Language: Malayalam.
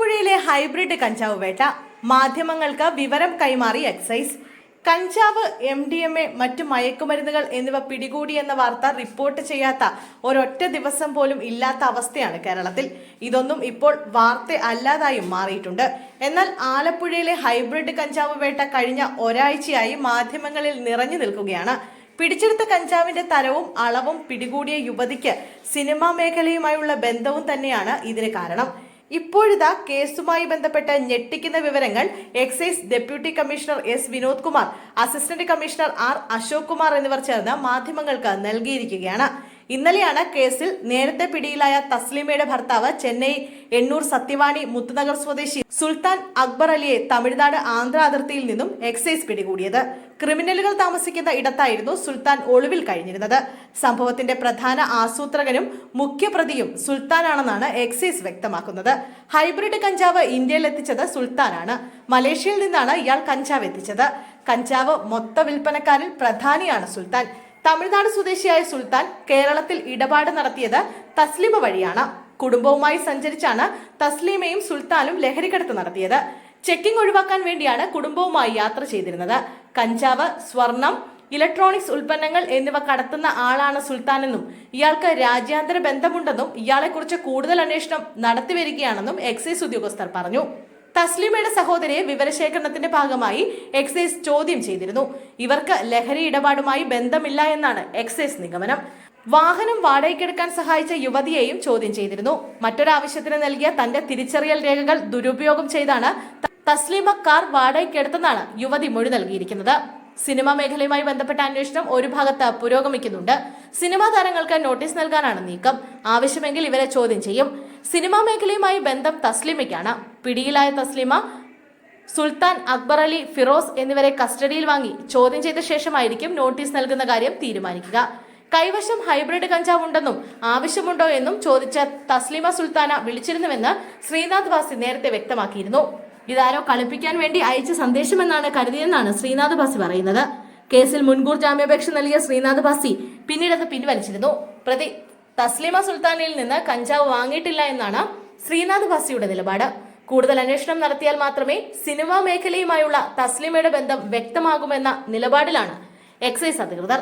ആലപ്പുഴയിലെ ഹൈബ്രിഡ് കഞ്ചാവ് വേട്ട. മാധ്യമങ്ങൾക്ക് വിവരം കൈമാറി എക്സൈസ്. കഞ്ചാവ് എം ഡി എം എ മറ്റു മയക്കുമരുന്നുകൾ എന്നിവ പിടികൂടിയെന്ന വാർത്ത റിപ്പോർട്ട് ചെയ്യാത്ത ഒരൊറ്റ ദിവസം പോലും ഇല്ലാത്ത അവസ്ഥയാണ് കേരളത്തിൽ. ഇതൊന്നും ഇപ്പോൾ വാർത്ത അല്ലാതായും മാറിയിട്ടുണ്ട്. എന്നാൽ ആലപ്പുഴയിലെ ഹൈബ്രിഡ് കഞ്ചാവ് വേട്ട കഴിഞ്ഞ ഒരാഴ്ചയായി മാധ്യമങ്ങളിൽ നിറഞ്ഞു നിൽക്കുകയാണ്. പിടിച്ചെടുത്ത കഞ്ചാവിന്റെ തരവും അളവും പിടികൂടിയ യുവതിക്ക് സിനിമാ മേഖലയുമായുള്ള ബന്ധവും തന്നെയാണ് ഇതിന് കാരണം. ഇപ്പോഴിതാ കേസുമായി ബന്ധപ്പെട്ട് ഞെട്ടിക്കുന്ന വിവരങ്ങൾ excise deputy commissioner S Vinod Kumar assistant commissioner R Ashok Kumar എന്നിവർ ചേർന്ന് മാധ്യമങ്ങൾക്ക് നൽകിയിരിക്കുകയാണ്. ഇന്നലെയാണ് കേസിൽ നേരത്തെ പിടിയിലായ തസ്ലിമയുടെ ഭർത്താവ് ചെന്നൈ എണ്ണൂർ സത്യവാണി മുത്തുനഗർ സ്വദേശി സുൽത്താൻ അക്ബർ അലിയെ തമിഴ്നാട് ആന്ധ്ര അതിർത്തിയിൽ നിന്നും എക്സൈസ് പിടികൂടിയത്. ക്രിമിനലുകൾ താമസിക്കുന്ന ഇടത്തായിരുന്നു സുൽത്താൻ ഒളിവിൽ കഴിഞ്ഞിരുന്നത്. സംഭവത്തിന്റെ പ്രധാന ആസൂത്രകനും മുഖ്യപ്രതിയും സുൽത്താനാണെന്നാണ് എക്സൈസ് വ്യക്തമാക്കുന്നത്. ഹൈബ്രിഡ് കഞ്ചാവ് ഇന്ത്യയിൽ എത്തിച്ചത് സുൽത്താനാണ്. മലേഷ്യയിൽ നിന്നാണ് ഇയാൾ കഞ്ചാവ് എത്തിച്ചത്. കഞ്ചാവ് മൊത്ത വിൽപ്പനക്കാരിൽ പ്രധാനിയാണ് സുൽത്താൻ. തമിഴ്നാട് സ്വദേശിയായ സുൽത്താൻ കേരളത്തിൽ ഇടപാട് നടത്തിയത് തസ്ലിമ വഴിയാണ്. കുടുംബവുമായി സഞ്ചരിച്ചാണ് തസ്ലീമയും സുൽത്താനും ലഹരിക്കടത്ത് നടത്തിയത്. ചെക്കിംഗ് ഒഴിവാക്കാൻ വേണ്ടിയാണ് കുടുംബവുമായി യാത്ര ചെയ്തിരുന്നത്. കഞ്ചാവ് സ്വർണം ഇലക്ട്രോണിക്സ് ഉൽപ്പന്നങ്ങൾ എന്നിവ കടത്തുന്ന ആളാണ് സുൽത്താനെന്നും ഇയാൾക്ക് രാജ്യാന്തര ബന്ധമുണ്ടെന്നും ഇയാളെക്കുറിച്ച് കൂടുതൽ അന്വേഷണം നടത്തിവരികയാണെന്നും എക്സൈസ് ഉദ്യോഗസ്ഥർ പറഞ്ഞു. തസ്ലിമയുടെ സഹോദരിയെ വിവരശേഖരണത്തിന്റെ ഭാഗമായി എക്സൈസ് ചോദ്യം ചെയ്തിരുന്നു. ഇവർക്ക് ലഹരി ഇടപാടുമായി ബന്ധമില്ല എന്നാണ് എക്സൈസ് നിഗമനം. വാഹനം വാടകയ്ക്കെടുക്കാൻ സഹായിച്ച യുവതിയെയും ചോദ്യം ചെയ്തിരുന്നു. മറ്റൊരാവശ്യത്തിന് നൽകിയ തന്റെ തിരിച്ചറിയൽ രേഖകൾ ദുരുപയോഗം ചെയ്താണ് തസ്ലിമ കാർ വാടകയ്ക്കെടുത്തെന്നാണ് യുവതി മൊഴി നൽകിയിരിക്കുന്നത്. സിനിമാ മേഖലയുമായി ബന്ധപ്പെട്ട അന്വേഷണം ഒരു ഭാഗത്ത് പുരോഗമിക്കുന്നുണ്ട്. സിനിമാ താരങ്ങൾക്ക് നോട്ടീസ് നൽകാനാണ് നീക്കം. ആവശ്യമെങ്കിൽ ഇവരെ ചോദ്യം ചെയ്യും. സിനിമാ മേഖലയുമായി ബന്ധം തസ്ലിമയ്ക്കാണ്. പിടിയിലായ തസ്ലിമ സുൽത്താൻ അക്ബർ അലി ഫിറോസ് എന്നിവരെ കസ്റ്റഡിയിൽ വാങ്ങി ചോദ്യം ചെയ്ത ശേഷമായിരിക്കും നോട്ടീസ് നൽകുന്ന കാര്യം തീരുമാനിക്കുക. കൈവശം ഹൈബ്രിഡ് കഞ്ചാവ് ഉണ്ടെന്നും ആവശ്യമുണ്ടോ എന്നും ചോദിച്ച തസ്ലിമ സുൽത്താന വിളിച്ചിരുന്നുവെന്ന് ശ്രീനാഥ് ബാസി നേരത്തെ വ്യക്തമാക്കിയിരുന്നു. ഇതാരോ കളിപ്പിക്കാൻ വേണ്ടി അയച്ച സന്ദേശമെന്നാണ് കരുതിയെന്നാണ് ശ്രീനാഥ് ബാസി പറയുന്നത്. കേസിൽ മുൻകൂർ ജാമ്യാപേക്ഷ നൽകിയ ശ്രീനാഥ് ബാസി പിന്നീട് അത് പിൻവലിച്ചിരുന്നു. പ്രതി തസ്ലിമ സുൽത്താനിൽ നിന്ന് കഞ്ചാവ് വാങ്ങിയിട്ടില്ല എന്നാണ് ശ്രീനാഥ് ബാസിയുടെ നിലപാട്. കൂടുതൽ അന്വേഷണം നടത്തിയാൽ മാത്രമേ സിനിമാ മേഖലയുമായുള്ള തസ്ലിമയുടെ ബന്ധം വ്യക്തമാകുമെന്ന നിലപാടിലാണ് എക്സൈസ് അധികൃതർ.